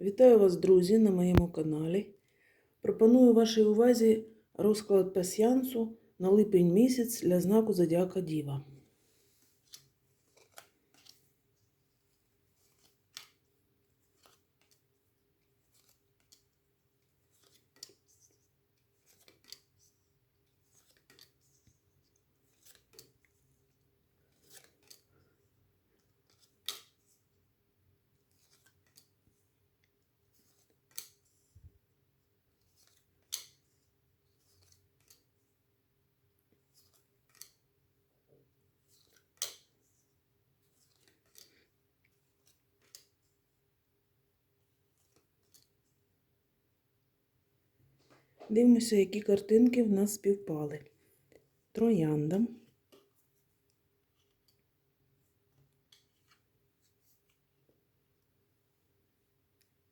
Вітаю вас, друзі, на моєму каналі. Пропоную вашій увазі розклад пасіянсу на липень місяць для знаку Зодіака Діва. Дивимося, які картинки в нас співпали. Троянда.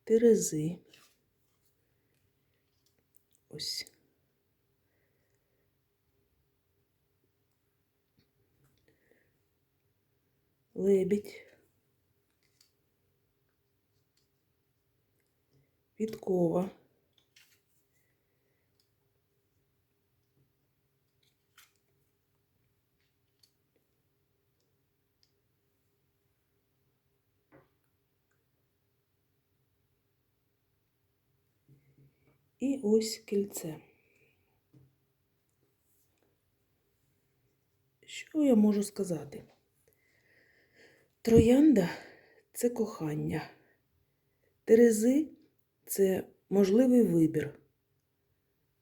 Терези. Ось. Лебідь. Підкова. І ось кільце. Що я можу сказати? Троянда це кохання. Терези це можливий вибір,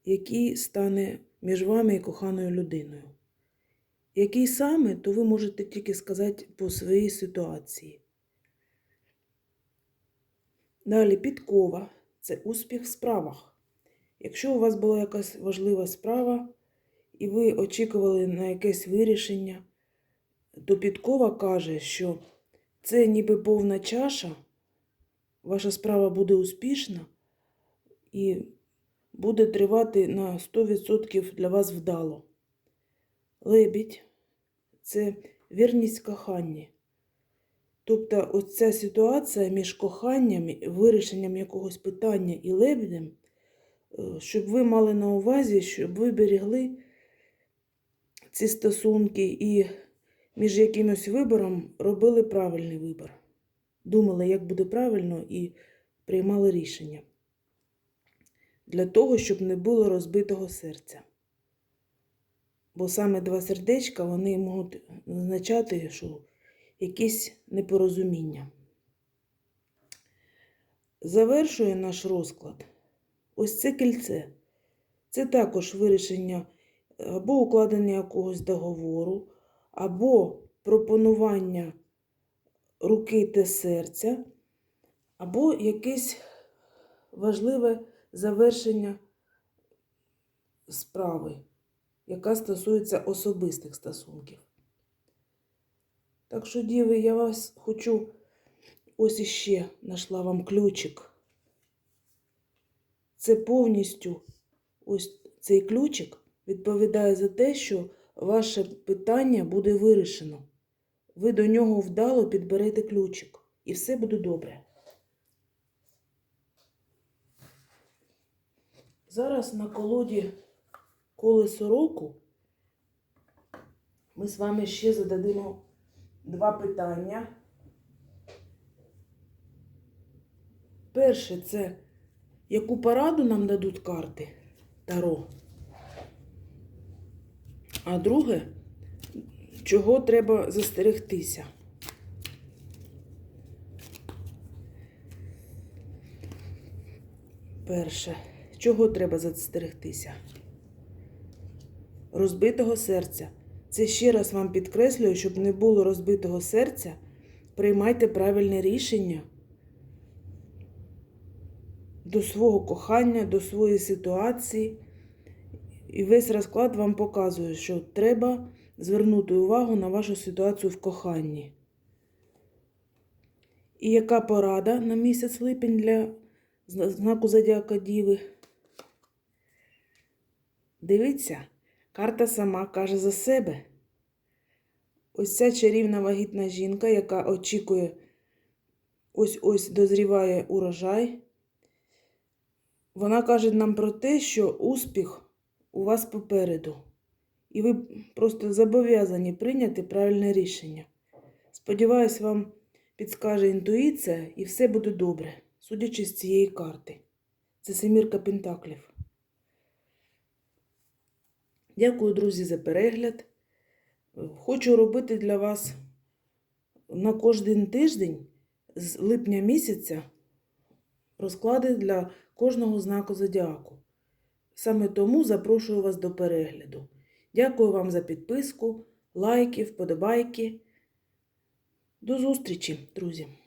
який стане між вами і коханою людиною. Який саме, то ви можете тільки сказати по своїй ситуації. Далі підкова це успіх в справах. Якщо у вас була якась важлива справа, і ви очікували на якесь вирішення, то підкова каже, що це ніби повна чаша, ваша справа буде успішна і буде тривати на 100% для вас вдало. Лебідь це вірність коханні. Тобто, оця ситуація між коханням, вирішенням якогось питання і лебедем, е, щоб ви мали на увазі, щоб ви берегли ці стосунки і між якимось вибором робили правильний вибір. Думали, як буде правильно, і приймали рішення. Для того, щоб не було розбитого серця. Бо саме два сердечка вони можуть означати, що якісь непорозуміння. Завершує наш розклад ось це кільце. Це також вирішення або укладення якогось договору, або пропонування руки та серця, або якесь важливе завершення справи, яка стосується особистих стосунків. Так що, діви, я вас хочу ось іще знайшла вам ключик. Це повністю ось цей ключик відповідає за те, що ваше питання буде вирішено. Ви до нього вдало підберете ключик, і все буде добре. Зараз на колоді колесо року ми з вами ще зададимо два питання. Перше це яку пораду нам дадуть карти Таро. А друге, чого треба застерегтися. Перше, чого треба застерегтися? Розбитого серця. Це ще раз вам підкреслюю, щоб не було розбитого серця, приймайте правильне рішення до свого кохання, до своєї ситуації. І весь розклад вам показує, що треба звернути увагу на вашу ситуацію в коханні. І яка порада на місяць липень для знаку Зодіака Діви? Дивіться, карта сама каже за себе. Ось ця чарівна вагітна жінка, яка очікує ось ось дозріває урожай. Вона каже нам про те, що успіх у вас попереду. І ви просто зобов'язані прийняти правильне рішення. Сподіваюсь, вам підскаже інтуїція і все буде добре, судячи з цієї карти. Це семірка пентаклів. Дякую, друзі, за перегляд. Хочу робити для вас на кожен тиждень з липня місяця розклади для кожного знаку зодіаку. Саме тому запрошую вас до перегляду. Дякую вам за підписку, лайки, вподобайки. До зустрічі, друзі!